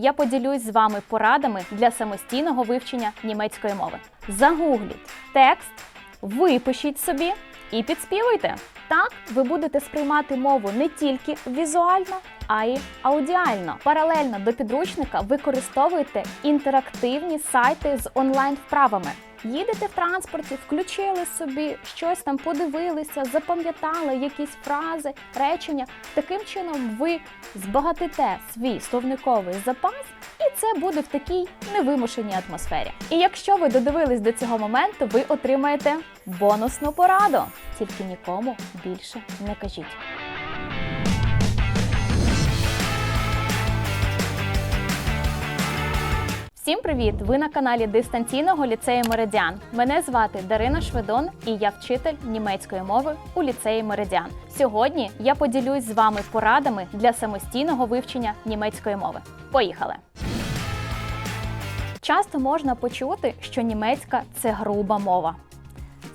я поділюсь з вами порадами для самостійного вивчення німецької мови. Загугліть текст, випишіть собі і підспівуйте. Так ви будете сприймати мову не тільки візуально, а й аудіально. Паралельно до підручника використовуйте інтерактивні сайти з онлайн-вправами. Їдете в транспорті, включили собі щось там, подивилися, запам'ятали якісь фрази, речення. Таким чином ви збагатите свій словниковий запас, і це буде в такій невимушеній атмосфері. І якщо ви додивились до цього моменту, ви отримаєте бонусну пораду. Тільки нікому більше не кажіть. Всім привіт! Ви на каналі дистанційного ліцею Меридіан. Мене звати Дарина Шведон і я вчитель німецької мови у ліцеї Меридіан. Сьогодні я поділюсь з вами порадами для самостійного вивчення німецької мови. Поїхали! Часто можна почути, що німецька це груба мова.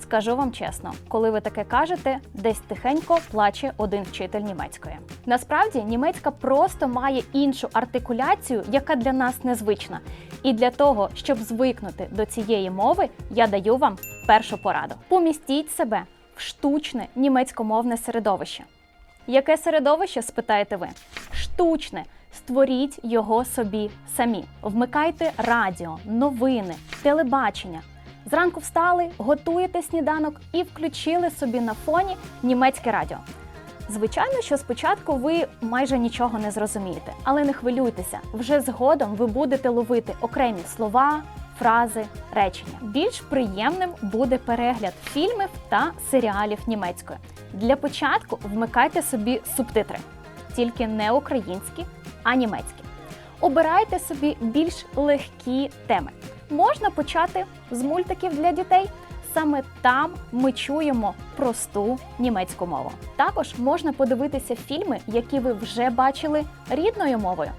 Скажу вам чесно, коли ви таке кажете, десь тихенько плаче один вчитель німецької. Насправді німецька просто має іншу артикуляцію, яка для нас незвична. І для того, щоб звикнути до цієї мови, я даю вам першу пораду: помістіть себе в штучне німецькомовне середовище. Яке середовище, спитаєте ви? Штучне. Створіть його собі самі. Вмикайте радіо, новини, телебачення. Зранку встали, готуєте сніданок і включили собі на фоні німецьке радіо. Звичайно, що спочатку ви майже нічого не зрозумієте, але не хвилюйтеся, вже згодом ви будете ловити окремі слова, фрази, речення. Більш приємним буде перегляд фільмів та серіалів німецькою. Для початку вмикайте собі субтитри, тільки не українські, а німецькі. Обирайте собі більш легкі теми. Можна почати з мультиків для дітей. Саме там ми чуємо просту німецьку мову. Також можна подивитися фільми, які ви вже бачили рідною мовою.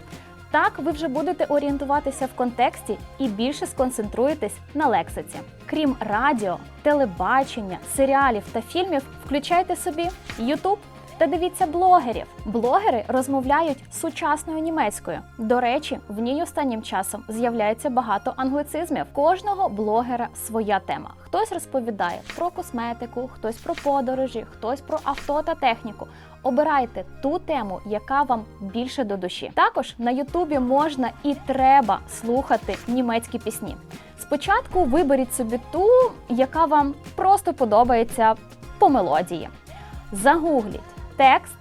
Так ви вже будете орієнтуватися в контексті і більше сконцентруєтесь на лексиці. Крім радіо, телебачення, серіалів та фільмів, включайте собі YouTube та дивіться блогерів. Блогери розмовляють сучасною німецькою. До речі, в ній останнім часом з'являється багато англицизмів. Кожного блогера своя тема. Хтось розповідає про косметику, хтось про подорожі, хтось про авто та техніку. Обирайте ту тему, яка вам більше до душі. Також на Ютубі можна і треба слухати німецькі пісні. Спочатку виберіть собі ту, яка вам просто подобається по мелодії. Загугліть текст,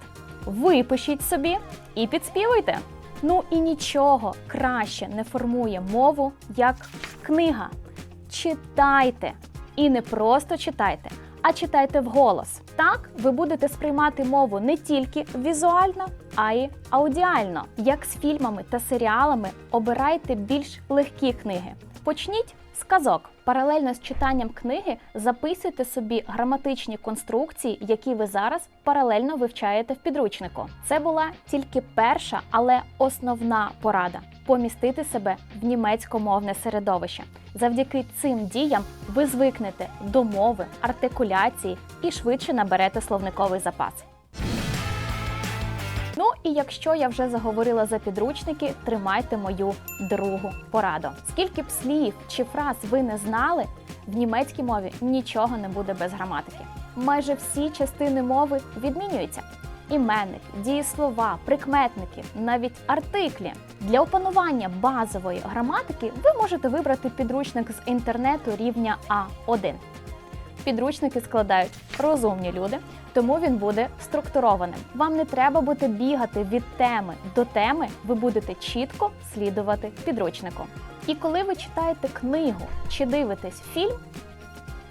випишіть собі і підспівуйте. Ну і нічого краще не формує мову, як книга. Читайте. І не просто читайте, а читайте вголос. Так ви будете сприймати мову не тільки візуально, а й аудіально. Як з фільмами та серіалами, обирайте більш легкі книги. Почніть з казок. Паралельно з читанням книги записуйте собі граматичні конструкції, які ви зараз паралельно вивчаєте в підручнику. Це була тільки перша, але основна порада помістити себе в німецькомовне середовище. Завдяки цим діям ви звикнете до мови, артикуляції і швидше наберете словниковий запас. І якщо я вже заговорила за підручники, тримайте мою другу пораду. Скільки б слів чи фраз ви не знали, в німецькій мові нічого не буде без граматики. Майже всі частини мови відмінюються. Іменники, дієслова, прикметники, навіть артиклі. Для опанування базової граматики ви можете вибрати підручник з інтернету рівня А1. Підручники складають розумні люди, тому він буде структурованим. Вам не треба буде бігати від теми до теми, ви будете чітко слідувати підручнику. І коли ви читаєте книгу чи дивитесь фільм,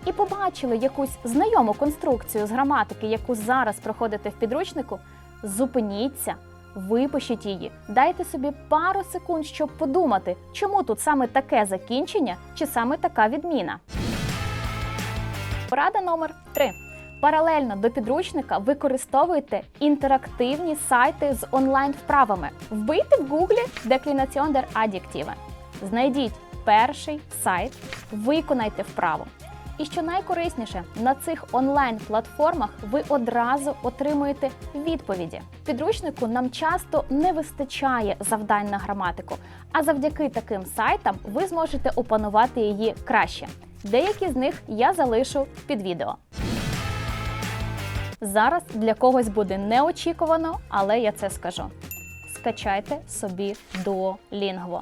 і побачили якусь знайому конструкцію з граматики, яку зараз проходите в підручнику, зупиніться, випишіть її, дайте собі пару секунд, щоб подумати, чому тут саме таке закінчення чи саме така відміна. Порада номер 3. Паралельно до підручника використовуйте інтерактивні сайти з онлайн-вправами. Вбийте в гуглі Declinación der Adjektive. Знайдіть перший сайт, виконайте вправу. І що найкорисніше, на цих онлайн-платформах ви одразу отримуєте відповіді. Підручнику нам часто не вистачає завдань на граматику, а завдяки таким сайтам ви зможете опанувати її краще. Деякі з них я залишу під відео. Зараз для когось буде неочікувано, але я це скажу. Скачайте собі Duolingo.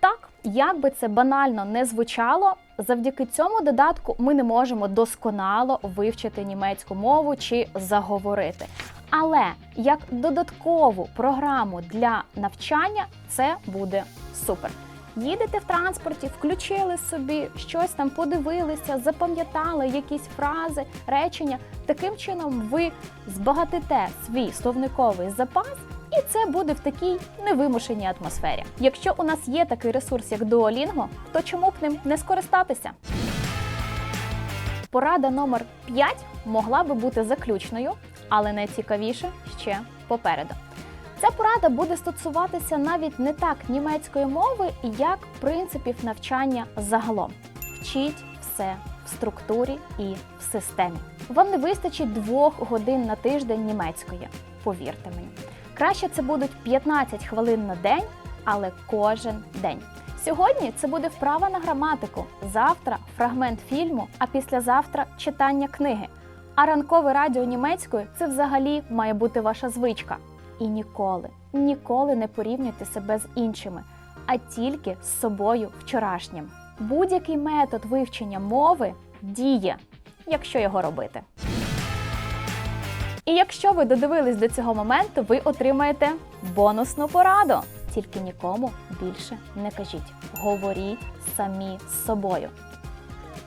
Так, як би це банально не звучало, завдяки цьому додатку ми не можемо досконало вивчити німецьку мову чи заговорити. Але як додаткову програму для навчання це буде супер. Їдете в транспорті, включили собі щось там, подивилися, запам'ятали якісь фрази, речення. Таким чином ви збагатите свій словниковий запас, і це буде в такій невимушеній атмосфері. Якщо у нас є такий ресурс, як Duolingo, то чому б ним не скористатися? Порада номер 5 могла би бути заключною, але найцікавіше ще попереду. Ця порада буде стосуватися навіть не так німецької мови, як принципів навчання загалом. Вчіть все в структурі і в системі. Вам не вистачить двох годин на тиждень німецької, повірте мені. Краще це будуть 15 хвилин на день, але кожен день. Сьогодні це буде вправа на граматику, завтра фрагмент фільму, а післязавтра читання книги. А ранкове радіо німецькою це взагалі має бути ваша звичка. І ніколи, ніколи не порівнюйте себе з іншими, а тільки з собою вчорашнім. Будь-який метод вивчення мови діє, якщо його робити. І якщо ви додивились до цього моменту, ви отримаєте бонусну пораду. Тільки нікому більше не кажіть. Говоріть самі з собою.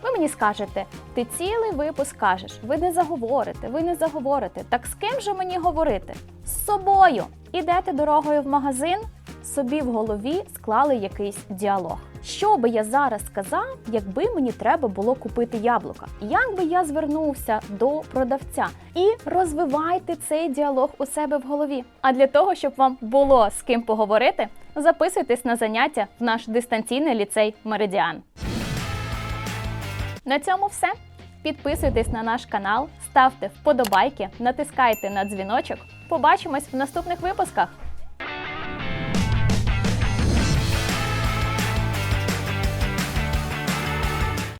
Ви мені скажете, ти цілий випуск кажеш, ви не заговорите, ви не заговорите. Так з ким же мені говорити? З собою. Ідете дорогою в магазин, собі в голові склали якийсь діалог. Що би я зараз сказав, якби мені треба було купити яблука? Як би я звернувся до продавця? І розвивайте цей діалог у себе в голові. А для того, щоб вам було з ким поговорити, записуйтесь на заняття в наш дистанційний ліцей Меридіан. На цьому все. Підписуйтесь на наш канал, ставте вподобайки, натискайте на дзвіночок. Побачимось в наступних випусках.